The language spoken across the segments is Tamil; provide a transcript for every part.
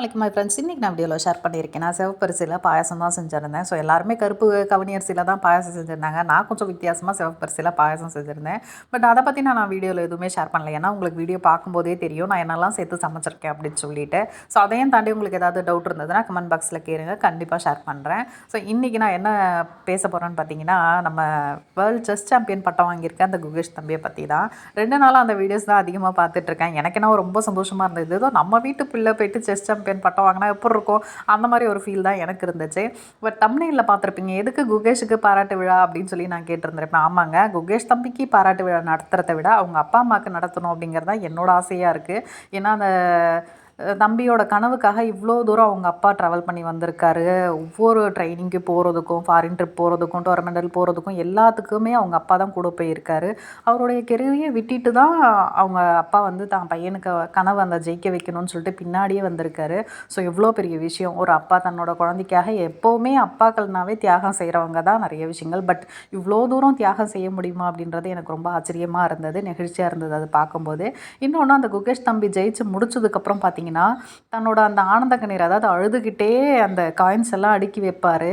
நாளைக்கு மை ஃப்ரெண்ட்ஸ் இன்றைக்கி நான் வீடியோவில் ஷேர் பண்ணியிருக்கேன். நான் சிவப்பரிசியில் பாயசம் தான் செஞ்சுருந்தேன். ஸோ எல்லாருமே கருப்பு கவனியரிசியில் தான் பாயாசம் செஞ்சுருந்தாங்க. நான் கொஞ்சம் வித்தியாசமாக சிவப்பரிசியில் பாயசம் செஞ்சுருந்தேன். பட் அதை பற்றி நான் நான் வீடியோவில் எதுவுமே ஷேர் பண்ணல. ஏன்னா உங்களுக்கு வீடியோ பார்க்கும்போதே தெரியும். நான் என்னெல்லாம் சேர்த்து சமைச்சிருக்கேன் அப்படின்னு சொல்லிட்டு. ஸோ அதையும் தாண்டி உங்களுக்கு ஏதாவது டவுட் இருந்ததுன்னா கமெண்ட் பாக்ஸில் கேளுங்க. கண்டிப்பாக ஷேர் பண்ணுறேன் ஸோ இன்றைக்கி நான் என்ன பேச போகிறேன்னு பார்த்தீங்கன்னா நம்ம வேர்ல்டு செஸ் சாம்பியன் பட்டம் வாங்கியிருக்கேன் அந்த குகேஷ் தம்பியை பற்றி தான். ரெண்டு நாளாக அந்த வீடியோஸ் தான் அதிகமாக பார்த்துட்ருக்கேன் எனக்கு என்ன ரொம்ப சந்தோஷமாக இருந்தது. ஏதோ நம்ம வீட்டு பிள்ளை போயிட்டு செஸ் சாம்பியன் பட்டம் வாங்கினா எப்படி இருக்கும்? அந்த மாதிரி ஒரு ஃபீல் தான் எனக்கு இருந்துச்சு. பட் தமிழில் பார்த்துருப்பீங்க எதுக்கு குகேஷுக்கு பாராட்டு விழா அப்படின்னு சொல்லி நான் கேட்டிருந்திருப்பேன். ஆமாங்க குகேஷ் தம்பிக்கு பாராட்டு விழா நடத்துகிறத விட அவங்க அப்பா அம்மாவுக்கு நடத்தணும் அப்படிங்கிறது தான் என்னோட ஆசையாக இருக்குது ஏன்னா அந்த தம்பியோட கனவுக்காக இவ்வளோ தூரம் அவங்க அப்பா ட்ராவல் பண்ணி வந்திருக்காரு. ஒவ்வொரு ட்ரைனிங்க்கு போகிறதுக்கும் ஃபாரின் ட்ரிப் போகிறதுக்கும் டோர்னமெண்டல் போகிறதுக்கும் எல்லாத்துக்குமே அவங்க அப்பா தான் கூட போயிருக்காரு. அவருடைய கெரியரையே விட்டுட்டு தான் அவங்க அப்பா வந்து தான் பையனுக்கு கனவு அந்த ஜெயிக்க வைக்கணும்னு சொல்லிட்டு பின்னாடியே வந்திருக்காரு. ஸோ எவ்வளோ பெரிய விஷயம். ஒரு அப்பா தன்னோட குழந்தைக்காக எப்போவுமே அப்பாக்கள்னாவே தியாகம் செய்கிறவங்க தான் நிறைய விஷயங்கள். பட் இவ்வளோ தூரம் தியாகம் செய்ய முடியுமா அப்படின்றது எனக்கு ரொம்ப ஆச்சரியமாக இருந்தது நெகிழ்ச்சியாக இருந்தது அது பார்க்கும்போது. இன்னொன்று அந்த குகேஷ் தம்பி ஜெயிச்சு முடிச்சதுக்கப்புறம் பார்த்தீங்கன்னா தன்னோட அந்த ஆனந்த கண்ணீர் அதாவது அழுதுகிட்டே அந்த காயின்ஸ் எல்லாம் அடுக்கி வைப்பார்.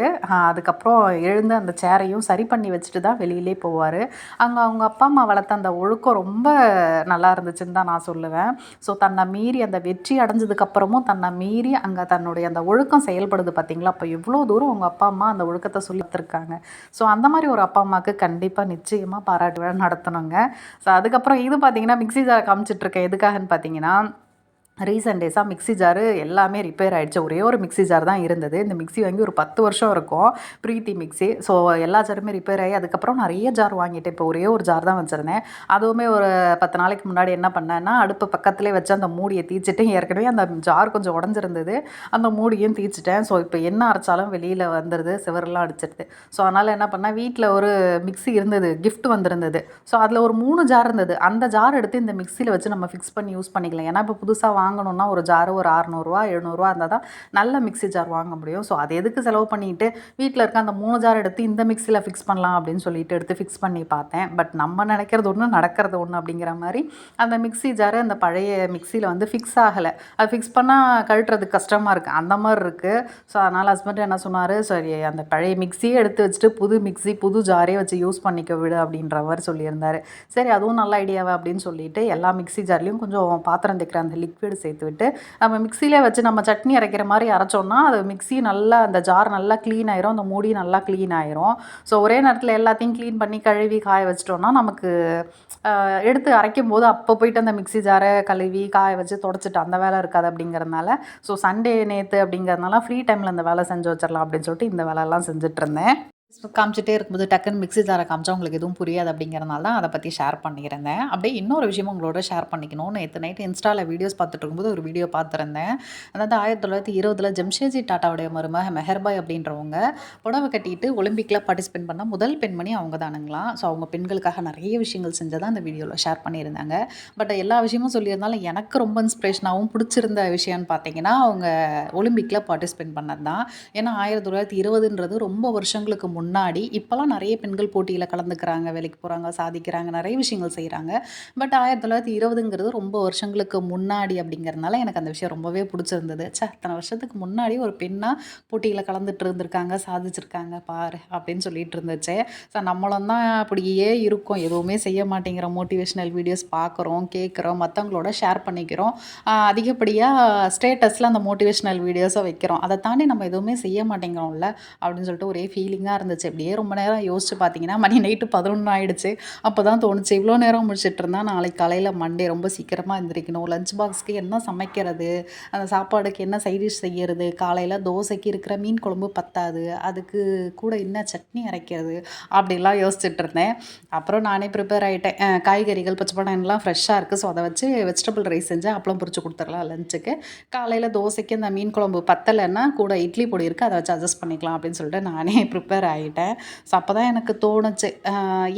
அதுக்கப்புறம் எழுந்து அந்த சேரையும் சரி பண்ணி வச்சுட்டு தான் வெளியிலே போவார். அங்கே அவங்க அப்பா அம்மா வளர்த்த அந்த ஒழுக்கம் ரொம்ப நல்லா இருந்துச்சுன்னு தான் நான் சொல்லுவேன். ஸோ தன்னை மீறி அந்த வெற்றி அடைஞ்சதுக்கப்புறமும் தன்னை மீறி அங்கே தன்னுடைய அந்த ஒழுக்கம் செயல்படுது பார்த்தீங்களா? அப்போ எவ்வளோ தூரம் அவங்க அப்பா அம்மா அந்த ஒழுக்கத்தை சொல்லித்திருக்காங்க ஸோ அந்த மாதிரி ஒரு அப்பா அம்மாவுக்கு கண்டிப்பாக நிச்சயமாக பாராட்டு விழா நடத்தணுங்க. ஸோ அதுக்கப்புறம் இது பார்த்தீங்கன்னா மிக்சி ஜார் காமிச்சிட்ருக்கேன் எதுக்காகன்னு பார்த்தீங்கன்னா ரீசெண்ட் டேஸாக மிக்ஸி ஜாரு எல்லாமே ரிப்பேர் ஆகிடுச்சு ஒரே ஒரு மிக்ஸி ஜார் தான் இருந்தது. இந்த மிக்ஸி வாங்கி ஒரு பத்து வருஷம் இருக்கும். ப்ரீத்தி மிக்ஸி. ஸோ எல்லா ஜாருமே ரிப்பேர் ஆகி அதுக்கப்புறம் நிறைய ஜார் வாங்கிட்டேன். இப்போ ஒரே ஒரு ஜார் தான் வச்சுருந்தேன். அதுவுமே ஒரு பத்து நாளைக்கு முன்னாடி என்ன பண்ணேன்னா அடுப்பு பக்கத்துலேயே வச்சு அந்த மூடியை தீச்சிட்டு ஏற்கனவே அந்த ஜார் கொஞ்சம் உடஞ்சிருந்தது. அந்த மூடியும் தீச்சிட்டேன். ஸோ இப்போ என்ன அரைச்சாலும் வெளியில் வந்துடுது சிவரெல்லாம் அடிச்சிடுது ஸோ அதனால் என்ன பண்ணேன் வீட்டில் ஒரு மிக்ஸி இருந்தது. கிஃப்ட் வந்திருந்தது. ஸோ அதில் ஒரு மூணு ஜார் இருந்தது. அந்த ஜார் எடுத்து இந்த மிக்ஸியில் வச்சு நம்ம ஃபிக்ஸ் பண்ணி யூஸ் பண்ணிக்கலாம். ஏன்னா இப்போ புதுசாக வாங்கணும்னா ஒரு ஜாரு ஒரு அறநூறுவா எழுநூறுவா இருந்தால் தான் நல்ல மிக்ஸி ஜார் வாங்க முடியும். ஸோ அது எதுக்கு செலவு பண்ணிட்டு வீட்டில் இருக்க அந்த மூணு ஜார் எடுத்து இந்த மிக்சியில் ஃபிக்ஸ் பண்ணலாம் அப்படின்னு சொல்லிட்டு எடுத்து ஃபிக்ஸ் பண்ணி பார்த்தேன். பட் நம்ம நினைக்கிறது ஒன்று நடக்கிறது ஒன்று அப்படிங்கிற மாதிரி அந்த மிக்ஸி ஜாரு அந்த பழைய மிக்ஸியில் வந்து ஃபிக்ஸ் ஆகலை. அது ஃபிக்ஸ் பண்ணால் கழட்டுறதுக்கு கஷ்டமாக இருக்குது அந்த மாதிரி இருக்குது ஸோ அதனால் ஹஸ்பண்ட் என்ன சொன்னார்? சரி அந்த பழைய மிக்சியே எடுத்து வச்சுட்டு புது மிக்ஸி புது ஜாரே வச்சு யூஸ் பண்ணிக்க விடு அப்படின்ற மாதிரி சொல்லியிருந்தார். சரி அதுவும் நல்ல ஐடியாவை அப்படின்னு சொல்லிட்டு எல்லா மிக்சி ஜார்லேயும் கொஞ்சம் பாத்திரம் தைக்கிற அந்த லிக்விட் சேர்த்து விட்டு நம்ம மிக்ஸிலே வச்சு நம்ம சட்னி அரைக்கிற மாதிரி அரைச்சோம்னா அது மிக்ஸி நல்லா அந்த ஜார் நல்லா க்ளீன் ஆயிரும் அந்த மூடி நல்லா க்ளீன் ஆயிரும். ஸோ ஒரே நேரத்தில் எல்லாத்தையும் க்ளீன் பண்ணி கழுவி காய வச்சிட்டோம்னா நமக்கு எடுத்து அரைக்கும் போது அப்போ போயிட்டு அந்த மிக்ஸி ஜாரை கழுவி காய வச்சு தொடச்சிட்டு அந்த வேலை இருக்காது அப்படிங்கிறதுனால. ஸோ சண்டே நேற்று அப்படிங்கிறதுனால ஃப்ரீ டைமில் இந்த வேலை செஞ்சு வச்சிடலாம் அப்படின்னு சொல்லிட்டு இந்த வேலையெல்லாம் செஞ்சுட்டு இருந்தேன். காமிச்சிட்டே இருக்கும்போது டக்குன்னு மிக்ஸி ஜாரை காமிச்சா உங்களுக்கு எதுவும் புரியாது அப்படிங்கிறனால தான் அதை பற்றி ஷேர் பண்ணியிருந்தேன். அப்படியே இன்னொரு விஷயமும் உங்களோட ஷேர் பண்ணிக்கணும். நேற்று நைட்டு இன்ஸ்டாவில் வீடியோஸ் பார்த்துட்டு இருக்கும்போது ஒரு வீடியோ பார்த்துருந்தேன். அதாவது ஆயிரத்தி தொள்ளாயிரத்தி இருபதில் ஜம்ஷேஜி டாட்டாவுடைய மருமக மெஹர்பாய் அப்படின்றவங்க புடவை கட்டிட்டு ஒலிம்பிக்கில் பார்ட்டிசிபேட் பண்ண முதல் பெண்மணி அவங்க தானுங்களாம் ஸோ அவங்க பெண்களுக்காக நிறைய விஷயங்கள் செஞ்சதை அந்த வீடியோவில் ஷேர் பண்ணியிருந்தாங்க. பட் எல்லா விஷயமும் சொல்லியிருந்தாலும் எனக்கு ரொம்ப இன்ஸ்பிரேஷனாகவும் பிடிச்சிருந்த விஷயம்னு பார்த்தீங்கன்னா அவங்க ஒலிம்பிக்கில் பார்ட்டிசிபேட் பண்ணது தான் ஏன்னா ஆயிரத்தி தொள்ளாயிரத்தி இருபதுன்றது ரொம்ப வருஷங்களுக்கு முன்னாடி இப்போலாம் நிறைய பெண்கள் போட்டியில் கலந்துக்கிறாங்க வேலைக்கு போகிறாங்க சாதிக்கிறாங்க நிறைய விஷயங்கள் செய்கிறாங்க பட் ஆயிரத்தி தொள்ளாயிரத்தி இருபதுங்கிறது ரொம்ப வருஷங்களுக்கு முன்னாடி அப்படிங்கிறதுனால எனக்கு அந்த விஷயம் ரொம்பவே பிடிச்சிருந்தது. ச்சே அத்தனை வருஷத்துக்கு முன்னாடி ஒரு பெண்ணாக போட்டியில் கலந்துட்டு இருந்திருக்காங்க சாதிச்சிருக்காங்க பாரு அப்படின்னு சொல்லிட்டு இருந்துச்சு. ஸோ நம்மளும் தான் அப்படியே இருக்கோம். எதுவுமே செய்ய மாட்டேங்கிறோம் மோட்டிவேஷ்னல் வீடியோஸ் பார்க்குறோம் கேட்குறோம் மற்றவங்களோட ஷேர் பண்ணிக்கிறோம். அதிகப்படியாக ஸ்டேட்டஸில் அந்த மோட்டிவேஷ்னல் வீடியோஸை வைக்கிறோம். அதை தாண்டி நம்ம எதுவுமே செய்ய மாட்டேங்கிறோம்ல அப்படின்னு சொல்லிட்டு ஒரே ஃபீலிங்காக இருந்துச்சு. அப்படியே ரொம்ப நேரம் யோசிச்சு பார்த்தீங்கன்னா மணி நைட்டு பதினொன்று ஆயிடுச்சு. அப்போ தான் தோணுச்சு இவ்வளோ நேரம் முடிச்சுட்டு இருந்தா நாளைக்கு காலையில் மண்டே ரொம்ப சீக்கிரமாக எந்திரிக்கணும். லஞ்ச் பாக்ஸ்க்கு என்ன சமைக்கிறது? அந்த சாப்பாடுக்கு என்ன சைட் டிஷ் செய்யறது? காலையில் தோசைக்கு இருக்கிற மீன் குழம்பு பத்தாது. அதுக்கு கூட என்ன சட்னி அரைக்கிறது? அப்படிலாம் யோசிச்சுட்டு இருந்தேன். அப்புறம் நானே ப்ரிப்பேர் ஆகிட்டேன் காய்கறிகள் பச்சை பட்டாணிலாம் ஃப்ரெஷ்ஷாக இருக்குது ஸோ அதை வச்சு வெஜிடபிள் ரைஸ் செஞ்சு அப்பளம் பொரிச்சு கொடுத்துடலாம் லஞ்சுக்கு காலையில் தோசைக்கு அந்த மீன் குழம்பு பத்தலைன்னா கூட இட்லி பொடி இருக்குது அதை வச்சு அட்ஜஸ்ட் பண்ணிக்கலாம் அப்படின்னு சொல்லிட்டு நானே ப்ரிப்பேர் ஆகிட்டேன் ஸோ அப்போ தான் எனக்கு தோணுச்சு.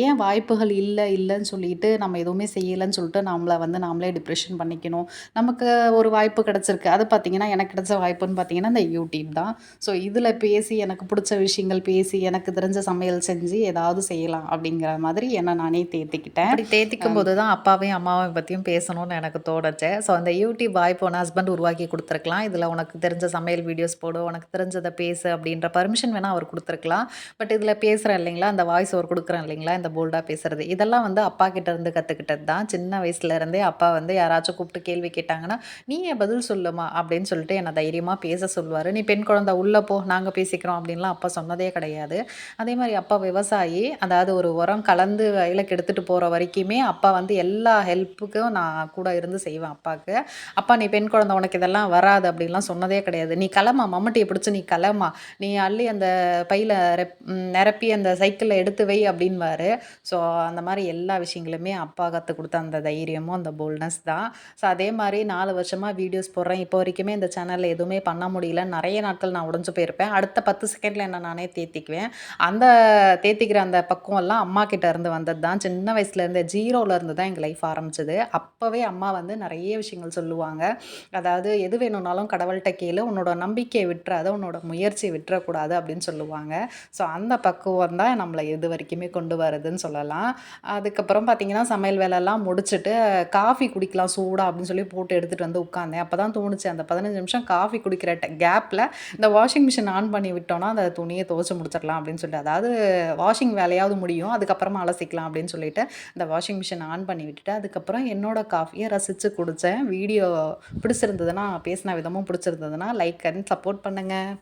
ஏன் வாய்ப்புகள் இல்லை இல்லைன்னு சொல்லிட்டு நம்ம எதுவுமே செய்யலைன்னு சொல்லிட்டு நம்மளை வந்து நாமளே டிப்ரெஷன் பண்ணிக்கணும். நமக்கு ஒரு வாய்ப்பு கிடச்சிருக்கு. அது பார்த்திங்கன்னா எனக்கு கிடைச்ச வாய்ப்புன்னு பார்த்தீங்கன்னா இந்த யூடியூப் தான். ஸோ இதில் பேசி எனக்கு பிடிச்ச விஷயங்கள் பேசி எனக்கு தெரிஞ்ச சமையல் செஞ்சு ஏதாவது செய்யலாம் அப்படிங்கிற மாதிரி என்னை நானே தேர்த்திக்கிட்டேன் அப்படி தேர்த்திக்கும் போது தான் அப்பாவையும் அம்மாவையும் பற்றியும் பேசணும்னு எனக்கு தோணுச்சு. ஸோ அந்த யூடியூப் வாய்ப்பு உன் ஹஸ்பண்ட் உருவாக்கி கொடுத்துருக்கலாம். இதில் உனக்கு தெரிஞ்ச சமையல் வீடியோஸ் போடு உனக்கு தெரிஞ்சதை பேசு அப்படின்ற பர்மிஷன் வேணால் அவர் கொடுத்துருக்கலாம். பட் இதில் பேசுகிறேன் இல்லைங்களா? அந்த வாய்ஸ் ஓவர் கொடுக்குறேன் இல்லைங்களா? இந்த போல்டாக பேசுகிறது இதெல்லாம் வந்து அப்பா கிட்டேருந்து கற்றுக்கிட்டது தான். சின்ன வயசுலேருந்தே அப்பா வந்து யாராச்சும் கூப்பிட்டு கேள்வி கேட்டாங்கன்னா நீ ஏன் பதில் சொல்லுமா? அப்படின்னு சொல்லிட்டு என்னை தைரியமாக பேச சொல்லுவார். நீ பெண் குழந்தை உள்ளே போ நாங்கள் பேசிக்கிறோம். அப்படின்லாம் அப்பா சொன்னதே கிடையாது. அதே மாதிரி அப்பா விவசாயி அதாவது ஒரு உரம் கலந்து வயலுக்கு எடுத்துகிட்டு போகிற வரைக்குமே அப்பா வந்து எல்லா ஹெல்ப்புக்கும் நான் கூட இருந்து செய்வேன் அப்பாவுக்கு அப்பா நீ பெண் குழந்தை உனக்கு இதெல்லாம் வராது அப்படின்லாம் சொன்னதே கிடையாது. நீ கிளம்பா மம்மட்டியை பிடிச்சி நீ கிளம்பா நீ அள்ளி அந்த பையில் ரெப் நிரப்பி அந்த சைக்கிளில் எடுத்து வை அப்படின்வாரு ஸோ அந்த மாதிரி எல்லா விஷயங்களுமே அப்பா கற்றுக் கொடுத்த அந்த தைரியமும் அந்த போல்ட்னஸ் தான். ஸோ அதே மாதிரி நாலு வருஷமாக வீடியோஸ் போடுறேன். இப்போ வரைக்குமே இந்த சேனலில் எதுவுமே பண்ண முடியல. நிறைய நாட்கள் நான் உடஞ்சு போயிருப்பேன். அடுத்த பத்து செகண்டில் என்ன நானே தேத்திக்குவேன். அந்த தேத்திக்கிற அந்த பக்குவம்லாம் அம்மா கிட்ட இருந்து வந்தது தான். சின்ன வயசுலேருந்து இருந்து இருந்து தான் எங்கள் லைஃப் ஆரம்பிச்சது. அப்போவே அம்மா வந்து நிறைய விஷயங்கள் சொல்லுவாங்க. அதாவது எது வேணும்னாலும் கடவுள்கிட்ட கேளு. உன்னோட நம்பிக்கையை விட்டுறாத உன்னோட முயற்சியை விட்டுறக்கூடாது அப்படின்னு சொல்லுவாங்க. ஸோ அந்த பக்குவம் தான் நம்மளை இது வரைக்குமே கொண்டு வருதுன்னு சொல்லலாம். அதுக்கப்புறம் பார்த்தீங்கன்னா சமையல் வேலையெல்லாம் முடிச்சுட்டு காஃபி குடிக்கலாம் சூடாக அப்படின்னு சொல்லி போட்டு எடுத்துகிட்டு வந்து உட்காந்தேன். அப்போ தான் தோணுச்சு அந்த பதினஞ்சு நிமிஷம் காஃபி குடிக்கிற கேப்பில் இந்த வாஷிங் மிஷின் ஆன் பண்ணி விட்டோம்னா அந்த துணியை துவச்சி முடிச்சிடலாம் அப்படின்னு சொல்லிட்டு அதாவது வாஷிங் வேலையாவது முடியும் அதுக்கப்புறமா அலசிக்கலாம் அப்படின்னு சொல்லிட்டு இந்த வாஷிங் மிஷின் ஆன் பண்ணி விட்டுட்டு அதுக்கப்புறம் என்னோட காஃபியை ரசித்து குடித்தேன் வீடியோ பிடிச்சிருந்ததுன்னா பேசின விதமும் பிடிச்சிருந்ததுன்னா லைக் அண்ட் சப்போர்ட் பண்ணுங்கள்